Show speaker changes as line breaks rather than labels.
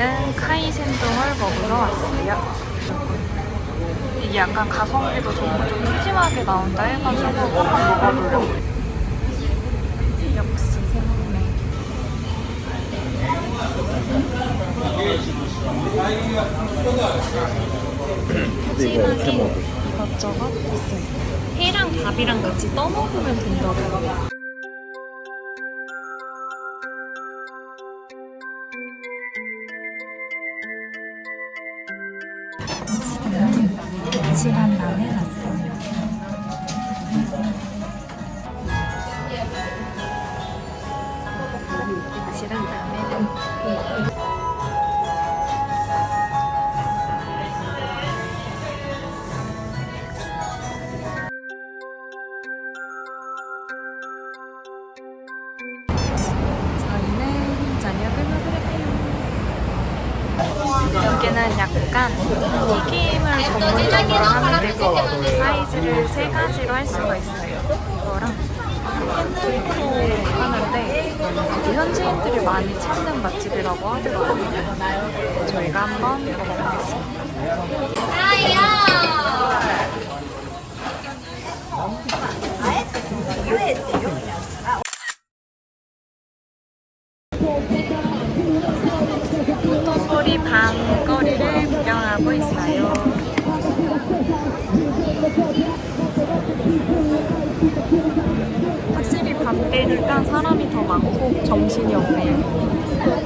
저희는 카이센동을 먹으러 왔어요. 이게 약간 가성비도 좋고 좀 푸짐하게 나온다 해가지고 한번 먹어보려고. 역시 생맥. 푸짐하게 이것저것 있어요. 회랑 밥이랑 같이 떠먹으면 된다고 지난 남해 갔 여기는 약간 튀김을 전문적으로 하는 데고 사이즈를 세 가지로 할 수가 있어요. 이거랑 햄스프로 하는데 현지인들이 많이 찾는 맛집이라고 하더라고요. 저희가 한번 먹어보겠습니다. 토토 보리 밤거리를 구경하고 있어요. 확실히 밤 되니까 사람이 더 많고 정신이 없네요.